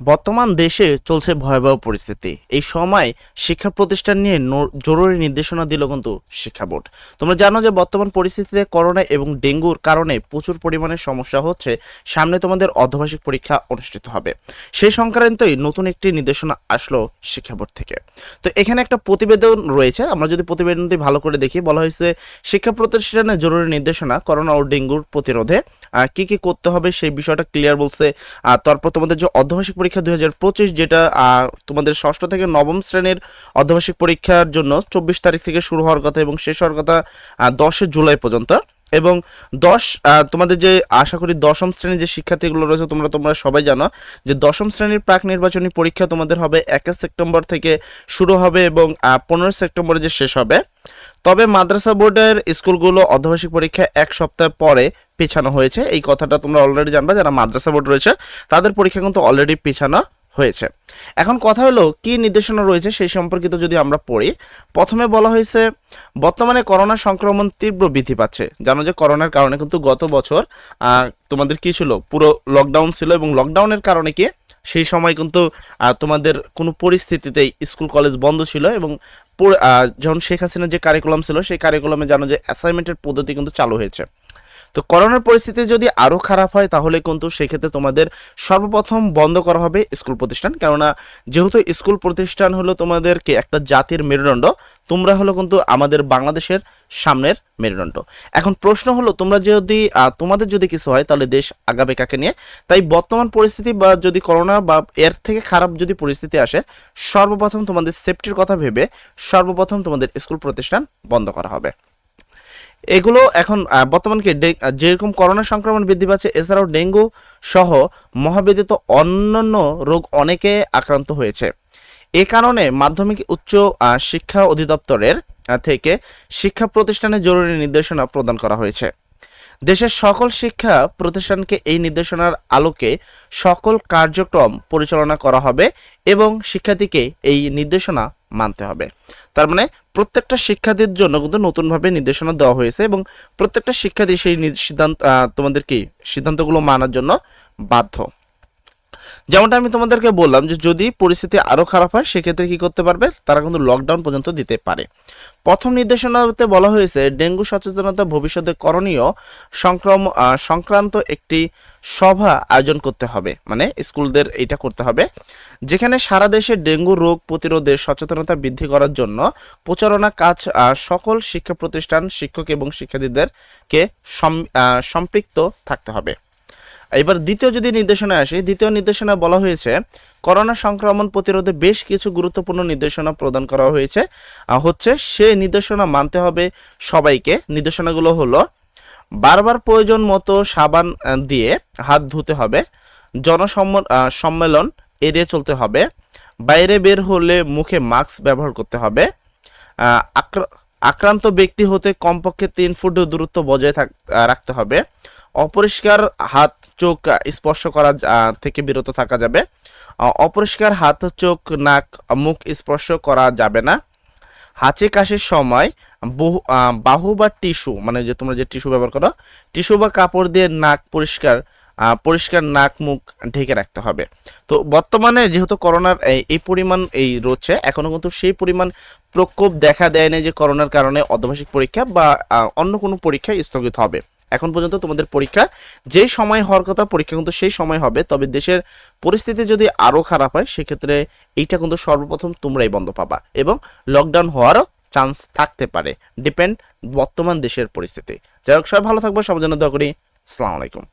বর্তমান দেশে চলছে ভয়াবহ পরিস্থিতি। এই সময় শিক্ষা প্রতিষ্ঠান নিয়ে জরুরি নির্দেশনা দিল কিন্তু শিক্ষা বোর্ড। তোমরা জানো যে বর্তমান পরিস্থিতিতে করোনা এবং ডেঙ্গুর কারণে প্রচুর পরিমাণে সমস্যা হচ্ছে। সামনে তোমাদের অর্ধবার্ষিক পরীক্ষা অনুষ্ঠিত হবে। সেই সংক্রান্তই নতুন একটি নির্দেশনা আসলো শিক্ষা বোর্ড থেকে। তো এখানে একটা প্রতিবেদন রয়েছে। আমরা যদি প্রতিবেদনটি ভালো করে দেখি, বলা হয়েছে, শিক্ষা প্রতিষ্ঠানে জরুরি নির্দেশনা করোনা ও ডেঙ্গুর প্রতিরোধে। কি কি করতে হবে সেই বিষয়টা ক্লিয়ার বলছে। আর তারপর তোমাদের যে অর্ধবার্ষিক পরীক্ষা দুই হাজার পঁচিশ, যেটা তোমাদের ষষ্ঠ থেকে নবম শ্রেণির অর্ধবার্ষিক পরীক্ষার জন্য চব্বিশ তারিখ থেকে শুরু হওয়ার কথা এবং শেষ হওয়ার কথা দশে জুলাই পর্যন্ত। এবং দশ তোমাদের যে, আশা করি দশম শ্রেণির যে শিক্ষার্থীগুলো রয়েছে, তোমরা তোমরা সবাই জানো যে দশম শ্রেণির প্রাক নির্বাচনী পরীক্ষা তোমাদের হবে একে সেপ্টেম্বর থেকে শুরু হবে এবং পনেরো সেপ্টেম্বরে যে শেষ হবে। তবে মাদ্রাসা বোর্ডের স্কুলগুলো অর্ধবার্ষিক পরীক্ষা এক সপ্তাহ পরে পেছানো হয়েছে। এই কথাটা তোমরা অলরেডি জানবা, যারা মাদ্রাসা বোর্ড রয়েছে, তাদের পরীক্ষা কিন্তু অলরেডি পেছানো হয়েছে। এখন কথা হলো, কি নির্দেশনা রয়েছে সেই সম্পর্কিত যদি আমরা পড়ি। প্রথমে বলা হয়েছে, বর্তমানে করোনা সংক্রমণ তীব্র বৃদ্ধি পাচ্ছে। জানো যে করোনার কারণে কিন্তু গত বছর তোমাদের কি ছিল? পুরো লকডাউন ছিল এবং লকডাউনের কারণে কি সেই সময় কিন্তু তোমাদের কোনো পরিস্থিতিতেই স্কুল, কলেজ বন্ধ ছিল এবং যখন শেখ হাসিনার যে কারিকুলাম ছিল, সেই কারিকুলামে জানো যে অ্যাসাইনমেন্টের পদ্ধতি কিন্তু চালু হয়েছে। তো করোনার পরিস্থিতি যদি আরও খারাপ হয়, তাহলে কিন্তু সেক্ষেত্রে তোমাদের সর্বপ্রথম বন্ধ করা হবে স্কুল প্রতিষ্ঠান। কেননা, যেহেতু স্কুল প্রতিষ্ঠান হলো তোমাদেরকে একটা জাতির মেরুদণ্ড তোমরা হলো কিন্তু আমাদের বাংলাদেশের সামনের মেরুদণ্ড। এখন প্রশ্ন হলো তোমরা যদি তোমাদের যদি কিছু হয় তাহলে দেশ আগাবে কাকে নিয়ে? তাই বর্তমান পরিস্থিতি বা যদি করোনা বা এর থেকে খারাপ যদি পরিস্থিতি আসে সর্বপ্রথম তোমাদের সেফটির কথা ভেবে সর্বপ্রথম তোমাদের স্কুল প্রতিষ্ঠান বন্ধ করা হবে। এগুলো এখন আহ, বর্তমান কি যেরকম করোনা সংক্রমণ বৃদ্ধি পাচ্ছে এছাড়াও ডেঙ্গু সহ মহাবেদিত অন্যান্য রোগ অনেকে আক্রান্ত হয়েছে। এ কারণে মাধ্যমিক উচ্চ শিক্ষা অধিদপ্তরের থেকে শিক্ষা প্রতিষ্ঠানে জরুরি নির্দেশনা প্রদান করা হয়েছে। দেশের সকল শিক্ষা প্রতিষ্ঠানকে এই নির্দেশনার আলোকে সকল কার্যক্রম পরিচালনা করা হবে এবং শিক্ষার্থীকে এই নির্দেশনা মানতে হবে। তার মানে প্রত্যেকটা শিক্ষার্থীর জন্য কিন্তু নতুনভাবে নির্দেশনা দেওয়া হয়েছে এবং প্রত্যেকটা শিক্ষার্থী সেই সিদ্ধান্ত আহ, তোমাদের কি সিদ্ধান্তগুলো মানার জন্য বাধ্য। যেমনটা আমি তোমাদেরকে বললাম যে যদি পরিস্থিতি আরও খারাপ হয়, সেক্ষেত্রে কী করতে পারবে? তারা কিন্তু লকডাউন পর্যন্ত দিতে পারে। প্রথম নির্দেশনাতে বলা হয়েছে, ডেঙ্গু সচেতনতা ভবিষ্যতে করণীয় সংক্রম সংক্রান্ত একটি সভা আয়োজন করতে হবে। মানে স্কুলদের এটা করতে হবে, যেখানে সারা দেশে ডেঙ্গু রোগ প্রতিরোধে সচেতনতা বৃদ্ধি করার জন্য প্রচারণা কাজ সকল শিক্ষা প্রতিষ্ঠান, শিক্ষক এবং শিক্ষার্থীদেরকে সম- সম্পৃক্ত থাকতে হবে। এবার দ্বিতীয় যদি নির্দেশনা আসি, দ্বিতীয় নির্দেশনা বলা হয়েছে, করোনা সংক্রমণ প্রতিরোধে বেশ কিছু গুরুত্বপূর্ণ নির্দেশনা প্রদান করা হয়েছে। হচ্ছে সে নির্দেশনা মানতে হবে সবাইকে। নির্দেশনাগুলো হলো, বারবার প্রয়োজন মতো সাবান দিয়ে হাত ধুতে হবে, জনসম্ম- সম্মেলন এড়িয়ে চলতে হবে, বাইরে বের হলে মুখে মাস্ক ব্যবহার করতে হবে আক্রা- আক্রান্ত ব্যক্তি হতে কমপক্ষে তিন ফুট দূরত্ব বজায় রাখতে হবে অপরিষ্কার হাত, চোখ স্পর্শ করা থেকে বিরত থাকা যাবে। অপরিষ্কার হাত, চোখ, নাক, মুখ স্পর্শ করা যাবে না। হাঁচি কাশির সময় বহু বাহু বা টিস্যু মানে যে তোমরা যে টিস্যু ব্যবহার করো, টিস্যু বা কাপড় দিয়ে নাক পরিষ্কার পরিষ্কার নাক, মুখ ঢেকে রাখতে হবে। তো বর্তমানে যেহেতু করোনার এই পরিমাণ এই রয়েছে এখনও কিন্তু সেই পরিমাণ প্রকোপ দেখা দেয় না যে করোনার কারণে অর্ধবার্ষিক পরীক্ষা বা অন্য কোনো পরীক্ষা স্থগিত হবে। এখন পর্যন্ত তোমাদের পরীক্ষা যেই সময় হওয়ার কথা, পরীক্ষা কিন্তু সেই সময় হবে। তবে দেশের পরিস্থিতি যদি আরও খারাপ হয়, সেক্ষেত্রে এইটা কিন্তু সর্বপ্রথম তোমরাই বন্ধ পাবা এবং লকডাউন হওয়ারও চান্স থাকতে পারে। ডিপেন্ড বর্তমান দেশের পরিস্থিতি। যাই হোক, সবাই ভালো থাকব, সবার জন্য দোয়া করি। আসসালামু আলাইকুম।